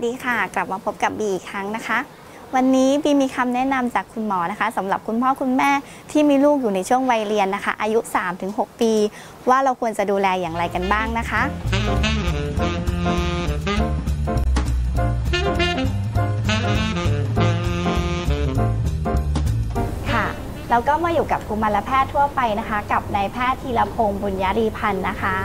วัสดีค่ะ กลับมาพบกับบีอีกครั้งนะคะ วันนี้บีมีคำแนะนำจากคุณหมอนะคะสำหรับคุณพ่อคุณแม่ที่มีลูกอยู่ในช่วงวัยเรียนนะคะ อายุ 3-6 ปี ว่าเราควรจะดูแลอย่างไรกันบ้างนะคะค่ะแล้วก็มาอยู่กับกุมารแพทย์ทั่วไปนะคะ กับนายแพทย์ธีรพงศ์บุญยรีพันธ์นะคะ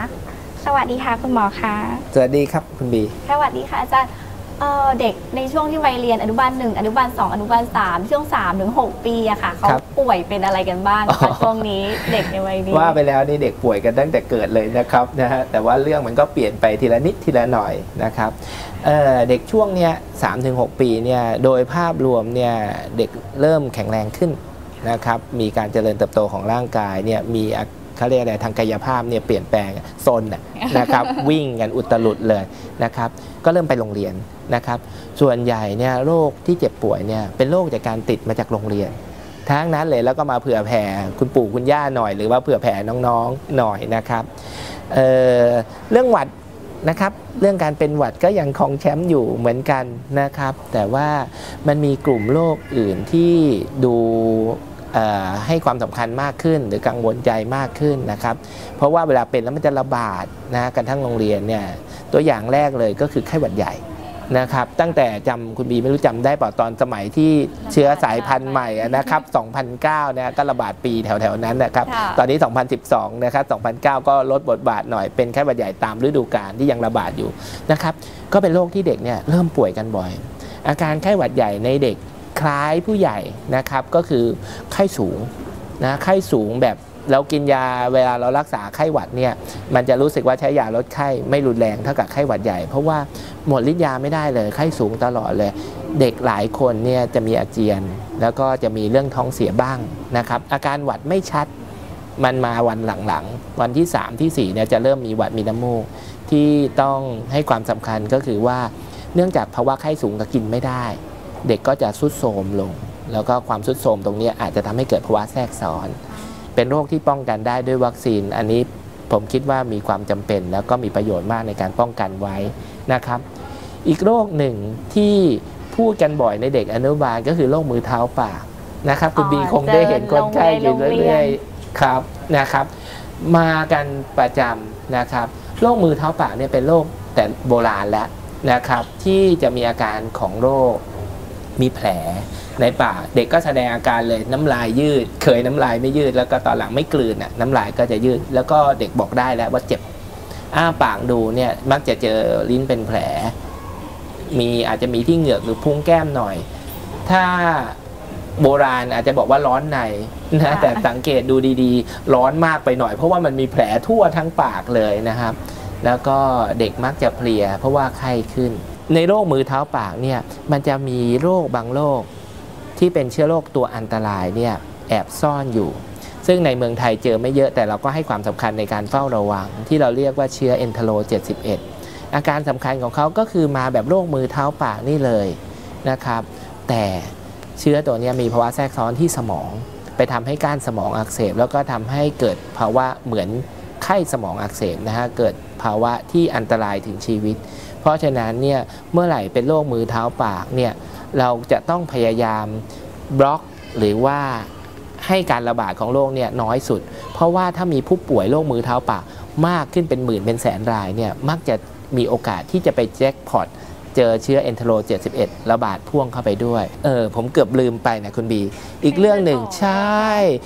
สวัสดีค่ะคุณหมอคะสวัสดีครับคุณบี สวัสดีค่ะอาจารย์ เอ่อเด็กในช่วงที่วัยเรียนอนุบาลหนึ่งอนุบาลสองอนุบาลสามช่วง3าถึงหปีอะค่ะเขาครับป่วยเป็นอะไรกันบ้างอ๋คะอช่วงนี้เด็กในวัยนี้ ว่าไปแล้วนี่เด็กป่วยกันตั้งแต่เกิดเลยนะครับนะฮะแต่ว่าเรื่องมันก็เปลี่ยนไปทีละนิดทีละหน่อยนะครับเอ่อเด็กช่วงเนี้ยสามถึงหปีเนี่ยโดยภาพรวมเนี่ยเด็กเริ่มแข็งแรงขึ้นนะครับมีการเจริญเติบโตของร่างกายเนี่ยมีอา เขาเรียกอะไรทางกายภาพเนี่ยเปลี่ยนแปลงซนน่ะนะครับวิ่งกันอุตลุดเลยนะครับก็เริ่มไปโรงเรียนนะครับ ส่วนใหญ่เนี่ยโรคที่เจ็บป่วยเนี่ยเป็นโรคจากการติดมาจากโรงเรียน ทั้งนั้นเลยแล้วก็มาเผื่อแผ่คุณปู่คุณย่าหน่อย หรือว่าเผื่อแผ่น้องๆหน่อยนะครับเอ่อเรื่องหวัดนะครับเรื่องการเป็นหวัดก็ยังครองแชมป์อยู่เหมือนกันนะครับ แต่ว่ามันมีกลุ่มโรคอื่นที่ดูเอ่อ ให้ความสำคัญมากขึ้น หรือกังวลใจมากขึ้นนะครับ เพราะว่าเวลาเป็นแล้วมันจะระบาดนะกันทั้งโรงเรียนเนี่ยตัวอย่างแรกเลยก็คือไข้หวัดใหญ่นะครับ ตั้งแต่จำคุณบีไม่รู้จำได้เปล่าตอนสมัยที่เชื้อสายพันธุ์ใหม่อะนะครับ 2009นะก็ระบาดปีแถวๆนั้นนะครับค่ะตอนนี้ 2012 นะครับ 2009 ก็ลดบทบาทหน่อยเป็นแค่หวัดใหญ่ตามฤดูกาลที่ยังระบาดอยู่นะครับ ก็เป็นโรคที่เด็กเนี่ยเริ่มป่วยกันบ่อย อาการไข้หวัดใหญ่ในเด็ก คล้ายผู้ใหญ่นะครับก็คือไข้สูงนะไข้สูงแบบเรากินยาเวลาเรารักษาไข้หวัดเนี่ยมันจะรู้สึกว่าใช้ยาลดไข้ไม่รุนแรงเท่ากับไข้หวัดใหญ่ เพราะว่าหมดฤทธิ์ยาไม่ได้เลย ไข้สูงตลอดเลย เด็กหลายคนเนี่ยจะมีอาเจียน แล้วก็จะมีเรื่องท้องเสียบ้างนะครับ อาการหวัดไม่ชัดมันมาวันหลังๆ วันที่ 3 ที่ 4เนี่ยจะเริ่มมีหวัดมีน้ำมูก ที่ต้องให้ความสำคัญก็คือว่าเนื่องจากภาวะไข้สูงกับกินไม่ได้ เด็กก็จะสุดโทรมลง แล้วก็ความสุดโทรมตรงเนี้ยอาจจะทำให้เกิดภาวะแทรกซ้อน เป็นโรคที่ป้องกันได้ด้วยวัคซีน อันนี้ผมคิดว่ามีความจำเป็น แล้วก็มีประโยชน์มากในการป้องกันไว้นะครับ อีกโรคหนึ่งที่พูดกันบ่อยในเด็กอนุบาลก็คือโรคมือเท้าปากนะครับคุณอ๋อบีคงได้เห็นคนไข้อยู่เจอโรงเรียนเรื่อยๆครับนะครับ มากันประจำนะครับโรคมือเท้าปากเนี่ยเป็นโรคแต่โบราณแล้วนะครับ ที่จะมีอาการของโรค มีแผลในปากเด็กก็แสดงอาการเลยน้ำลายยืด เคยน้ำลายไม่ยืด แล้วก็ตอนหลังไม่กลืนน่ะน้ำลายก็จะยืด แล้วก็เด็กบอกได้แล้วว่าเจ็บอ้าปากดูเนี่ยมักจะเจอลิ้นเป็นแผล มีอาจจะมีที่เหงือกหรือพุงแก้มหน่อย ถ้าโบราณอาจจะบอกว่าร้อนในนะค่ะแต่สังเกตดูดีๆ ร้อนมากไปหน่อย เพราะว่ามันมีแผลทั่วทั้งปากเลยนะครับ แล้วก็เด็กมักจะเพลียเพราะว่าไข้ขึ้น ในโรคมือเท้าปากเนี่ยมันจะมีโรคบางโรคที่เป็นเชื้อโรคตัวอันตรายเนี่ยแอบซ่อนอยู่ ซึ่งในเมืองไทยเจอไม่เยอะแต่เราก็ให้ความสำคัญในการเฝ้าระวัง ที่เราเรียกว่าเชื้อเอนเทโร71 อาการสำคัญของเขาก็คือมาแบบโรคมือเท้าปากนี่เลยนะครับ แต่เชื้อตัวนี้มีภาวะแทรกซ้อนที่สมอง ไปทำให้ก้านสมองอักเสบ แล้วก็ทำให้เกิดภาวะเหมือนไข้สมองอักเสบนะฮะเกิดภาวะที่อันตรายถึงชีวิต เพราะฉะนั้นเนี่ยเมื่อไหร่เป็นโรคมือเท้าปากเนี่ยเราจะต้องพยายามบล็อกหรือว่าให้การระบาดของโรคเนี่ยน้อยสุด เพราะว่าถ้ามีผู้ป่วยโรคมือเท้าปากมากขึ้นเป็นหมื่นเป็นแสนรายเนี่ยมักจะมีโอกาสที่จะไปแจ็คพอตเจอเชื้อเอนเทโร 71 ระบาดพ่วงเข้าไปด้วย เออ ผมเกือบลืมไปนะคุณบี อีกเรื่องหนึ่งใช่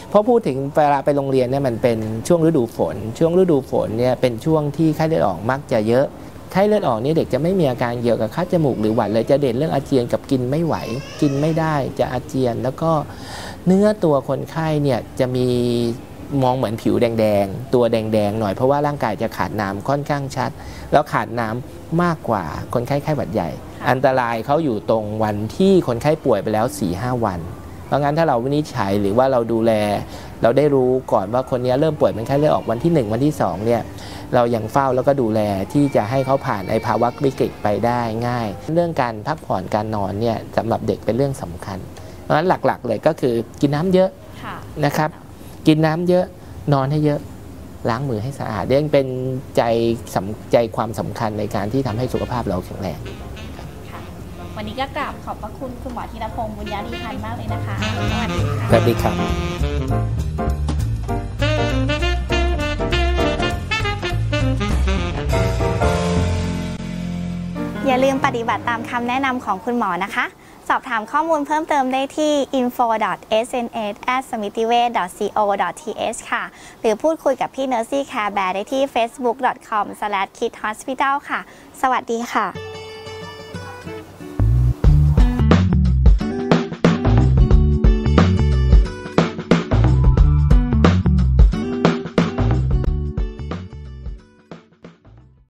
เพราะพูดถึงเวลาไปโรงเรียนเนี่ยมันเป็นช่วงฤดูฝน ช่วงฤดูฝนเนี่ยเป็นช่วงที่ไข้เลือดออกมักจะเยอะ ไข้เลือดออกนี่เด็กจะไม่มีอาการเกี่ยวกับคัดจมูกหรือหวัดเลยจะเด่นเรื่องอาเจียนกับกินไม่ไหว กินไม่ได้จะอาเจียน แล้วก็เนื้อตัวคนไข้เนี่ยจะมีมองเหมือนผิวแดงๆ ตัวแดงๆ หน่อยเพราะว่าร่างกายจะขาดน้ำค่อนข้างชัด แล้วขาดน้ำมากกว่าคนไข้ไข้หวัดใหญ่ อันตรายเขาอยู่ตรงวันที่คนไข้ป่วยไปแล้ว4-5วัน เพราะงั้นถ้าเราวินิจฉัยหรือว่าเราดูแล เราได้รู้ก่อนว่าคนนี้เริ่มป่วยเป็นไข้เลือดออกวันที่ 1 วันที่2เนี่ยเรายังเฝ้าแล้วก็ดูแลที่จะให้เขาผ่านไอภาวะวิกฤตไปได้ง่าย เรื่องการพักผ่อนการนอนเนี่ยสำหรับเด็กเป็นเรื่องสำคัญ เพราะฉะนั้นหลักๆ เลยก็คือกินน้ำเยอะค่ะนะครับ กินน้ำเยอะนอนให้เยอะล้างมือให้สะอาดเรื่องเป็นใจสำใจความสำคัญในการที่ทำให้สุขภาพเราแข็งแรงค่ะ วันนี้ก็กราบขอบพระคุณคุณหมอธีรพงศ์บุญญาดีพันธ์มากเลยนะคะสวัสดีค่ะสวัสดีครับอย่าลืมปฏิบัติตามคำแนะนำของคุณหมอนะคะ สอบถามข้อมูลเพิ่มเติมได้ที่ info.sns@smithive.co.th ค่ะ หรือพูดคุยกับพี่ Nursey Care Bear ได้ที่ facebook.com/kidhospital ค่ะ สวัสดีค่ะ